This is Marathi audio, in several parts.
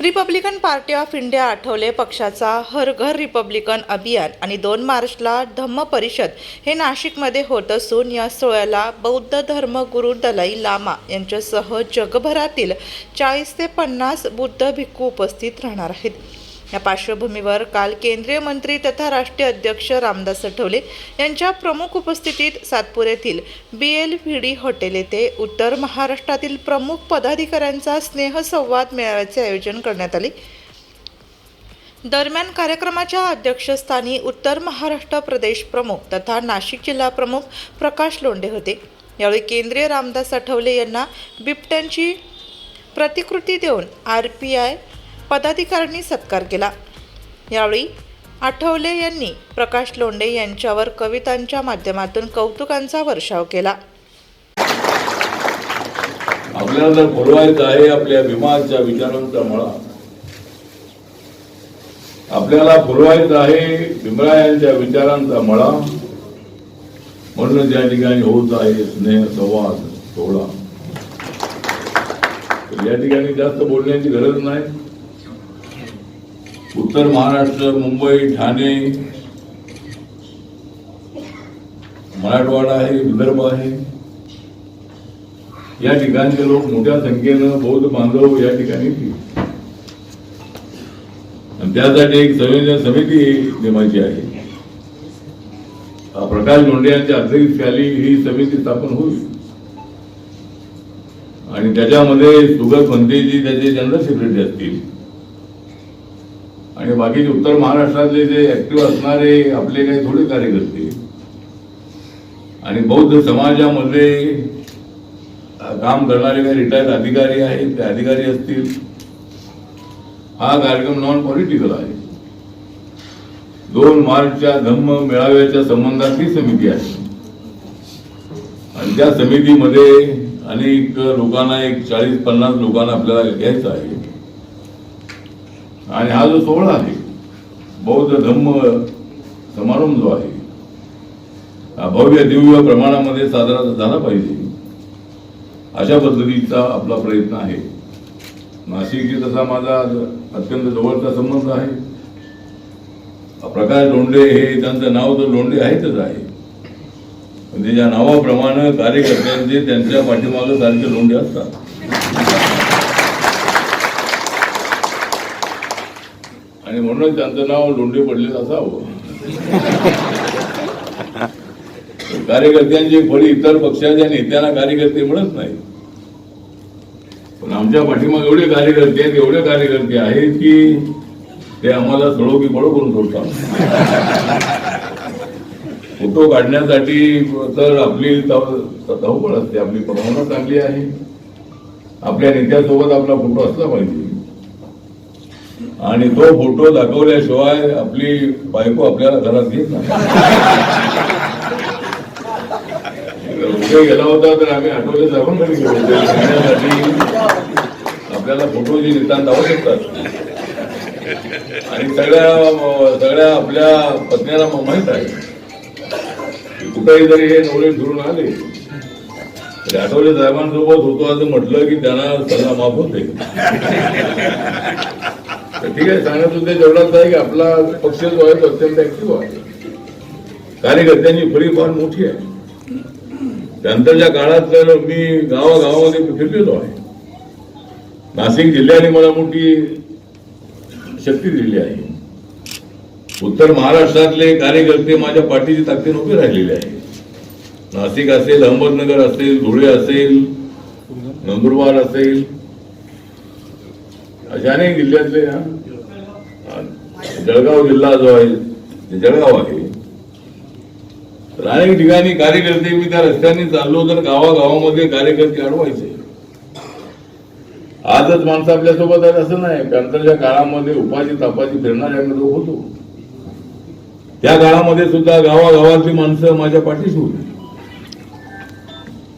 Republican party of India Athawale पक्षाचा हर घर रिपब्लिकन अभियान आणि दोन मार्चला धम्म परिषद हे नाशिकमध्ये होत असून या सोहळ्याला बौद्ध धर्मगुरू दलाई लामा यांच्यासह जगभरातील चाळीस ते पन्नास बुद्ध भिक्खू उपस्थित राहणार आहेत. या पार्श्वभूमीवर काल केंद्रीय मंत्री तथा राष्ट्रीय अध्यक्ष रामदास आठवले यांच्या प्रमुख उपस्थितीत सातपूर येथील B L V D hotel येथे उत्तर महाराष्ट्रातील प्रमुख पदाधिकाऱ्यांचा स्नेहसंवाद मेळाव्याचे आयोजन करण्यात आले. दरम्यान कार्यक्रमाच्या अध्यक्षस्थानी उत्तर महाराष्ट्र प्रदेश प्रमुख तथा नाशिक जिल्हा प्रमुख प्रकाश लोंढे होते. यावेळी केंद्रीय रामदास आठवले यांना बिबट्यांची प्रतिकृती देऊन आर पी आय पदाधिकाऱ्यांनी सत्कार केला. यावेळी आठवले यांनी प्रकाश लोंडे यांच्यावर कवितांच्या माध्यमातून कौतुकांचा वर्षाव केला. आपल्याला जर बोलवायचं आहे आपल्या विमानच्या विचारांचा मळा. आपल्याला बोलवायचं आहे भीमरायांच्या विचारांचा मळा. म्हणून या ठिकाणी होत आहे स्नेह संवाद सोहळा. या ठिकाणी जास्त बोलण्याची गरज नाही. उत्तर महाराष्ट्र मुंबई ठाणे मराठवाडा आहे विदर्भ आहे. या ठिकाणचे लोक मोठ्या संख्येनं बौद्ध बांधव या ठिकाणी त्यासाठी एक संयोजन समिती नेमायची आहे. प्रकाश लोंढे यांच्या अध्यक्षतेखाली ही समिती स्थापन होईल. आणि त्याच्यामध्ये सुगत मंत्रीजी त्याचे जनरल सेक्रेटरी असतील. आणि बाकीचे उत्तर महाराष्ट्रातले जे ऍक्टिव्ह असणारे आपले काही थोडे कार्यकर्ते आणि बौद्ध समाजामध्ये काम करणारे काही रिटायर्ड अधिकारी आहेत ते अधिकारी असतील हा कार्यक्रम नॉन पॉलिटिकल आहे. दोन मार्चच्या धम्म मेळाव्याच्या संबंधात ही समिती आहे. आणि त्या समितीमध्ये अनेक लोकांना एक चाळीस पन्नास लोकांना आपल्याला घ्यायचं आहे. आणि हा जो सोहळा आहे. बौद्ध धम्म समारंभ जो आहे हा भव्य दिव्य प्रमाणामध्ये साजरा झाला पाहिजे. अशा पद्धतीचा आपला प्रयत्न आहे. नाशिकशी तसा माझा अत्यंत जवळचा संबंध आहे. प्रकाश लोंढे हे त्यांचं नाव तर लोंढे आहेतच आहे. म्हणजे त्याच्या नावाप्रमाणे कार्यकर्त्यांचे त्यांच्या पाठीमागं सारखे लोंढे असतात. आणि म्हणून त्यांचं नाव लोंढे पडलेलं असावं. कार्यकर्त्यांची फळी इतर पक्षाच्या नेत्यांना कार्यकर्ते म्हणत नाही पण आमच्या पाठीमागे एवढे कार्यकर्ते आहेत एवढे कार्यकर्ते आहेत की ते आम्हाला सळो की पळो करून सोडतात. फोटो काढण्यासाठी तर आपली धावपळ असते आपली भावना चांगली आहे. आपल्या नेत्यासोबत आपला फोटो असला पाहिजे. आणि तो फोटो दाखवल्याशिवाय आपली बायको आपल्याला घरात घेत नाही. गेला होता तर आम्ही आठवले साहेबांकडे गेलो आपल्याला फोटो जी फोटोची नितांत आवश्यकता आणि सगळ्या सगळ्या आपल्या पत्न्याला माहीत आहे कुठेही जरी हे नवरे फिरून आले तरी आठवले साहेबांसोबत होतो असं म्हटलं की त्यांना सल्ला माफ होते. ठीक आहे सांगत होते जेवढाच आहे की आपला पक्ष जो आहे तो अत्यंत ऍक्टिव्ह आहे. कार्यकर्त्यांची फळी फार मोठी आहे. त्यानंतरच्या काळात तर मी गावागावामध्ये फिरलेलो आहे. नाशिक जिल्ह्याने मला मोठी शक्ती दिली आहे. उत्तर महाराष्ट्रातले कार्यकर्ते माझ्या पाठीची ताकदीने उभे राहिलेले आहे नाशिक असेल अहमदनगर असेल धुळे असेल नंदुरबार असेल अशा अनेक जिल्ह्यातले हा, जळगाव जिल्हा जो आहे जळगाव आहे. तर अनेक ठिकाणी कार्यकर्ते मी त्या रस्त्याने चाललो तर गावागावामध्ये कार्यकर्ते अडवायचे. आजच माणसं आपल्यासोबत आहेत असं नाही. नंतरच्या काळामध्ये उपाशी तापाची फिरणारे लोक होतो. त्या काळामध्ये सुद्धा गावागावातली माणसं माझ्या पाठीशी होती.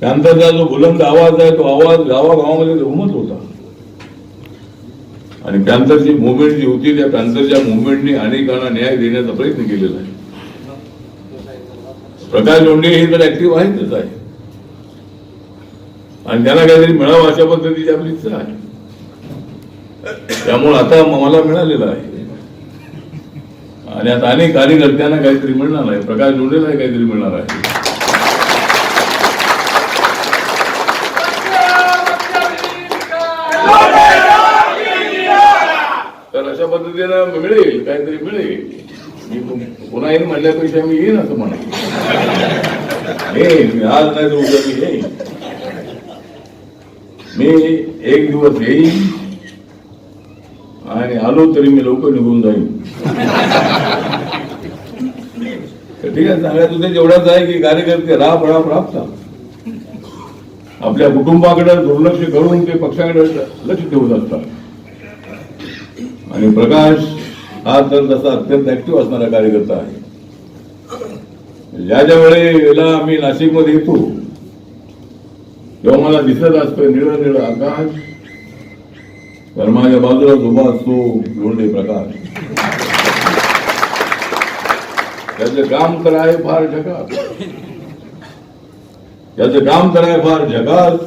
त्यानंतरचा जो बुलंद आवाज आहे तो आवाज गावागावामध्ये घुमत होता. आणि पॅन्थरची मुवमेंट जी होती त्या पॅन्थरच्या मुवमेंटने अनेकांना न्याय देण्याचा प्रयत्न केलेला आहे. प्रकाश लोंढे हे तर ऍक्टिव्ह आहेतच आहे. आणि त्यांना काहीतरी मिळावं अशा पद्धतीची आपली इच्छा आहे. त्यामुळे आता मला मिळालेलं आहे. आणि आता अनेक कार्यकर्त्यांना काहीतरी मिळणार आहे. प्रकाश लोंढेला काहीतरी मिळणार आहे. जनतेला मिळेल काहीतरी मिळेल. मी पुन्हा येईन म्हणल्यापेक्षा मी येईन असं म्हणा येईन आज नाही तर उद्या मी येईन. मी एक दिवस येईन आणि आलो तरी मी लवकर निघून जाईन. ठीक आहे सांगा तुझे जेवढाच आहे की कार्यकर्ते राब राब राबतात आपल्या कुटुंबाकडे दुर्लक्ष करून ते पक्षाकडे लक्ष ठेवत असतात. आणि प्रकाश हा तर तसा अत्यंत ऍक्टिव्ह असणारा कार्यकर्ता आहे. ज्या ज्या वेळेला आम्ही नाशिकमध्ये येतो तेव्हा मला दिसत असतं निळं निळं आकाश. तर माझ्या बाजूला उभा असतो लोंढे प्रकाश. त्याचं काम तर आहे फार झकास. त्याचं काम तर आहे फार झकास.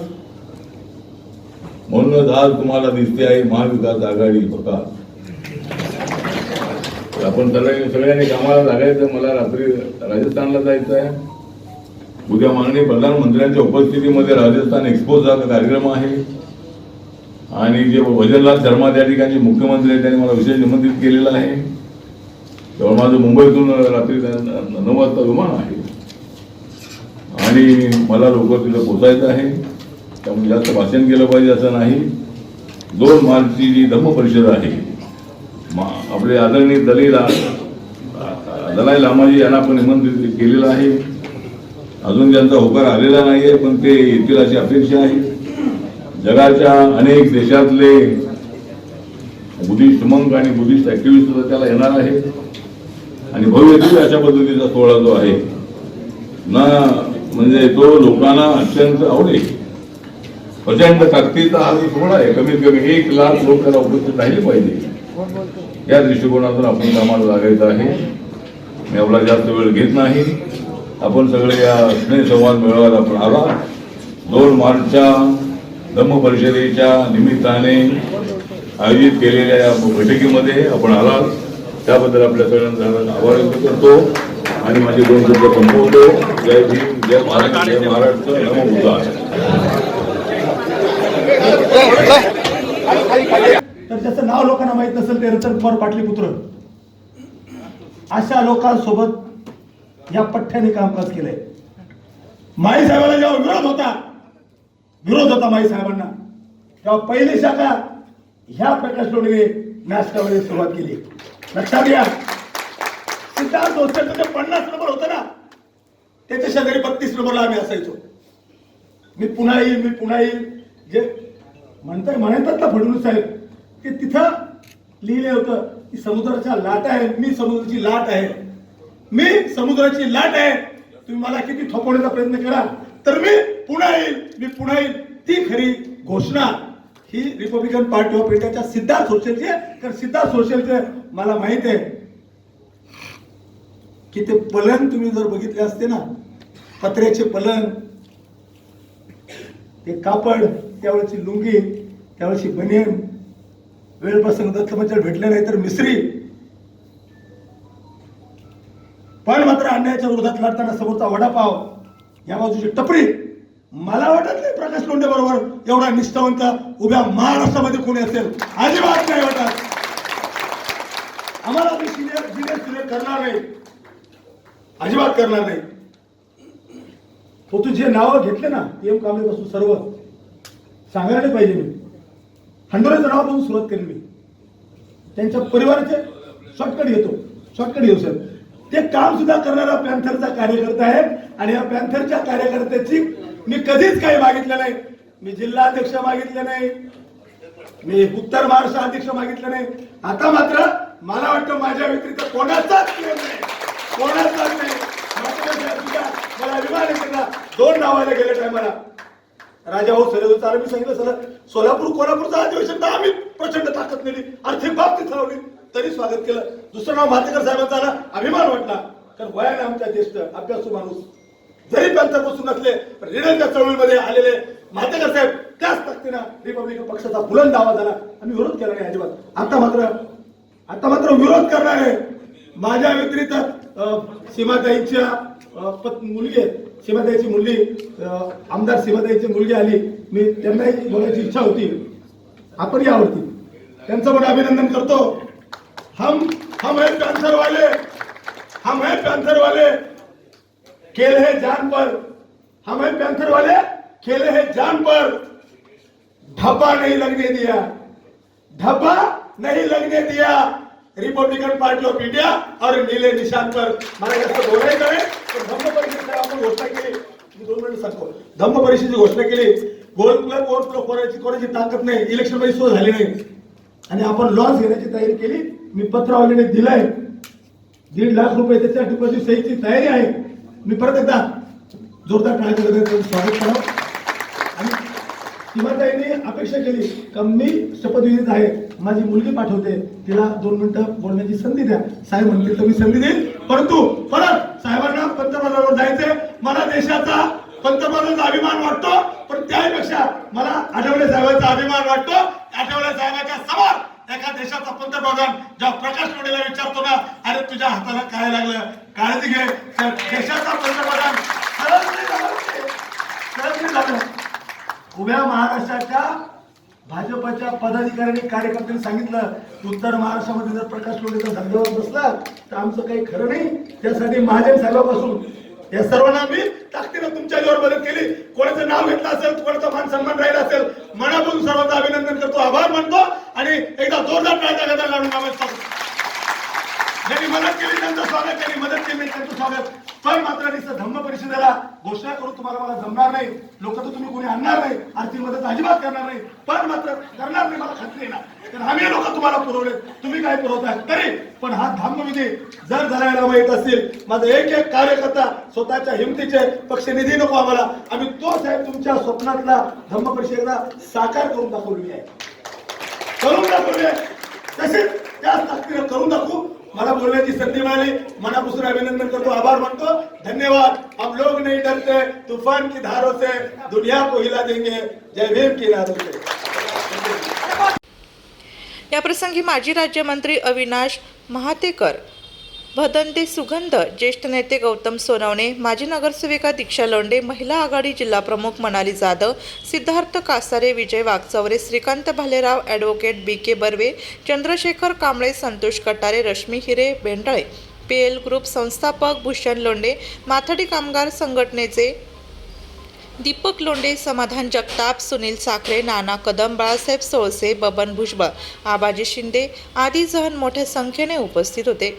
म्हणूनच आज तुम्हाला दिसते आहे महाविकास आघाडी प्रकाश आपण सगळ्या सगळ्यांनी कामाला लागायचं मला रात्री राजस्थानला जायचं आहे. उद्या माननीय प्रधानमंत्र्यांच्या उपस्थितीमध्ये राजस्थान एक्सपोचा कार्यक्रम आहे. आणि जे भजनलाल शर्मा त्या ठिकाणी मुख्यमंत्री आहेत त्यांनी मला विशेष निमंत्रित केलेलं आहे. तेव्हा माझं मुंबईतून रात्री नऊ वाजता विमान आहे. आणि मला लवकर तिथं पोचायचं आहे. त्यामुळे जास्त भाषण केलं पाहिजे असं नाही. दोन मार्चची जी धम्म परिषद आहे आपले आदरणीय दलीला दलाई लामाजी यांना पण निमंत्रित केलेलं आहे. अजून त्यांचा होकार आलेला नाहीये पण ते येतील अशी अपेक्षा आहे. जगाच्या अनेक देशातले बुद्धिस्ट मंक आणि बुद्धिस्ट ऍक्टिव्हिस्ट सुद्धा त्याला येणार आहे. आणि भव्य दिव्य अशा पद्धतीचा सोहळा जो आहे ना म्हणजे तो लोकांना अत्यंत आवडेल. प्रचंड ताकदीचा हा जो सोहळा आहे कमीत कमी एक लाख लोक त्याला उपस्थित राहिले पाहिजे. या दृष्टिकोनातून आपण कामाला लागायचं आहे. मी आपला जास्त वेळ घेत नाही. आपण सगळे या स्नेहसंवाद मेळाव्यात आपण आला. दोन मार्चच्या धम्म परिषदेच्या निमित्ताने आयोजित केलेल्या या बैठकीमध्ये आपण आलात. त्याबद्दल आपल्या सगळ्यांचा आभार व्यक्त करतो. आणि माझे दोन शब्द संपवतो. जय भीम जय महाराष्ट्र जय महाराष्ट्र. नमो बुद्धाय ज्याचं त्याचं नाव लोकांना माहीत नसेल ते रतन कुमार पाटली पुत्र अशा लोकांसोबत या पठ्ठ्याने कामकाज केलंय. माई साहेबांना जेव्हा विरोध होता विरोध होता माई साहेबांना तेव्हा पहिली शाखा ह्या प्रकाश लोणगे नाशकामध्ये सुरुवात केली. लक्षात घ्या. सिद्धार्थ हॉस्पिटलचं जे म्हणजे पन्नास नंबर होतं ना. त्याच्या शेजारी बत्तीस नंबरला आम्ही असायचो. मी पुन्हा येईल मी पुन्हा येईल जे म्हणताय म्हणतात ना फडणवीस साहेब ते तिथं लिहिले होतं की समुद्राच्या लाट आहे मी समुद्राची लाट आहे. मी समुद्राची लाट आहे. तुम्ही मला किती थोपवण्याचा प्रयत्न करा तर मी पुन्हा येईल मी पुन्हा येईल. ती खरी घोषणा. ही रिपब्लिकन पार्टी ऑफ इंडियाच्या सिद्धार्थ सोशलची आहे. कारण सिद्धार्थ सोशलचे मला माहीत आहे की ते पलंग तुम्ही जर बघितले असते ना पत्र्याचे पलंग ते कापड त्यावेळेची लुंगी त्यावेळेची बनियन वेळ प्रसंग दत्तमंचल भेटले नाही तर मिसरी पण मात्र अन्यायाच्या विरोधात लढताना समोरचा वडापाव या बाजूची टपरी. मला वाटत नाही प्रकाश लोंढे बरोबर एवढा निष्ठावंत उभ्या महाराष्ट्रामध्ये कोणी असेल. अजिबात नाही वाटत. आम्हाला सिनियर सिनियर करणार नाही. अजिबात करणार नाही. तो तू जे नावं घेतले ना एम कामलेपासून सर्व सांगायला पाहिजे मी. हंडोऱ्याचं नावापासून सुरुवात केली मी त्यांच्या परिवाराचे शॉर्टकट घेतो. शॉर्टकट घेऊ सर ते काम सुद्धा करणारा पॅन्थरचा कार्यकर्ता आहे आणि या पॅन्थरच्या कार्यकर्त्याची मी कधीच काही मागितलं नाही. मी जिल्हा अध्यक्ष मागितले नाही. मी उत्तर महाराष्ट्र अध्यक्ष मागितलं नाही. आता मात्र मला वाटतं माझ्या व्यतिरिक्त कोणाचाच प्रेम नाही. कोणाचाच नाही. मला अभिमान आहे त्यांना दोन नावाला गेले टायमाला राजा भाऊ सर मी सांगितलं सर सोलापूर कोल्हापूरचं अधिवेशन तर आम्ही प्रचंड ताकद नेली आर्थिक बाब तिथं लावली. तरी स्वागत केलं. दुसरं नाव भातेकर साहेबांचा आला अभिमान वाटला. कारण वयाने आमच्या ज्येष्ठ अभ्यासू माणूस जरी पॅन्थरपासून नसले पण रिडलच्या चळवळीमध्ये आलेले महातेकर साहेब त्याच ताकदीनं रिपब्लिकन पक्षाचा बुलंद दावा झाला आम्ही विरोध केला नाही अजिबात. आता मात्र आता मात्र विरोध करणार आहे. माझ्या व्यतिरिक्त सीमाताईंच्या सीमाताईच्या मुलगी आहेत. सीमाताईची मुलगी आमदार सीमाताईची मुलगी आली मी त्यांनाही बोलायची इच्छा होती. आपण यावरती त्यांचं पण अभिनंदन करतो. हम हम है पॅन्थर वाले. हम है पॅन्थर वाले. खेल है जान पर. हम है पैंथर वाले. खेले है जान पर. धब्बा नहीं लगने दिया. धब्बा नहीं लगने दिया. रिपब्लिकन पार्टी ऑफ इंडिया और नीले निशान पर. मला जास्त बोलायचं धम्म परिषदेची आपण घोषणा केली. मी दोन मिनिट सांगतो. धम्म परिषदेची घोषणा केली. गोल्ड क्लब ओव्हर क्लब कोणाची कोणाची ताकद नाही. इलेक्शनमध्ये सुरू झाली नाही. आणि आपण लॉस घेण्याची तयारी केली. मी पत्रावलीने दिलंय. दीड लाख रुपये त्याच्या डिपॉझिट सहीची तयारी आहे. मी परत एकदा जोरदार टाळ्या स्वागत करा अपेक्षा केली का मी शपथविधीत आहे. माझी मुलगी पाठवते. तिला दोन मिनिटं बोलण्याची संधी द्या. साहेब म्हणतील तर मी संधी देईन. परंतु परत साहेबांना पंतप्रधानावर जायचंय. मला देशाचा पंतप्रधानाचा अभिमान वाटतो. पण त्यापेक्षा मला आठवले साहेबांचा अभिमान वाटतो. आठवले साहेबांच्या समोर एका देशाचा पंतप्रधान जेव्हा प्रकाश मोडेला विचारतो ना अरे तुझ्या हाताला काय लागलं? काळजी घे. देशाचा पंतप्रधान उभ्या महाराष्ट्राच्या भाजपच्या पदाधिकाऱ्यांनी कार्यकर्त्यांनी सांगितलं उत्तर महाराष्ट्रामध्ये जर प्रकाश लोणीचा धंद्यावर बसला तर आमचं काही खरं नाही. त्यासाठी महाजन साहेबापासून या सर्वांना मी ताकदीनं तुमच्या जोर मदत केली. कोणाचं नाव घेतलं असेल कोणाचा मान सन्मान राहिला असेल मनापासून सर्वांचं अभिनंदन करतो आभार मानतो आणि एकदा जोरदार टाळ्या गदा लावून नमस्कार ज्यांनी मदत केली त्यांचं स्वागत त्यांनी मदत केली नाही त्यांचं स्वागत. पण मात्र नुसतं धम्म परिषदेला घोषणा करून तुम्हाला मला जमणार नाही. लोक तर तुम्ही कोणी आणणार नाही. आर्थिक मदत अजिबात करणार नाही. पण मात्र करणार नाही मला खात्री ना. कारण आम्ही लोक तुम्हाला पुरवले तुम्ही काय पुरवताय? तरी. पण हा धम्म धम्मविधी जर जरायला माहीत असेल माझा एक एक कार्यकर्ता स्वतःच्या हिमतीचे पक्ष निधी नको आम्हाला. आम्ही तो साहेब तुमच्या स्वप्नातला धम्म परिषदेला साकार करून दाखवलेली आहे. करून दाखवले तसेच त्याच ताकदीनं करून दाखवू. मला बोलण्याची संधी मिळाली. मनापासून अभिनंदन करतो. आभार मानतो. धन्यवाद. हम लोग नहीं डरते. तूफान की धारों से दुनिया को हिला देंगे. जय भीम की नारों से. याप्रसंगी माजी राज्यमंत्री अविनाश महातेकर भदंती सुगंध ज्येष्ठ नेते गौतम सोनवणे माजी नगरसेविका दीक्षा लोंडे महिला आघाडी जिल्हाप्रमुख Manali Jadhav Siddharth Kasare Vijay Wagchaure Shrikant Bhalerao advocate B K Barve Chandrashekhar Kamble Santosh Katare Rashmi Hire Bhendale P L group संस्थापक भूषण लोंडे माथडी कामगार संघटनेचे दीपक लोंडे समाधान जगताप सुनील साखरे नाना कदम बाळासाहेब सोळसे बबन भुजबळ आबाजी शिंदे आदी जण मोठ्या संख्येने उपस्थित होते.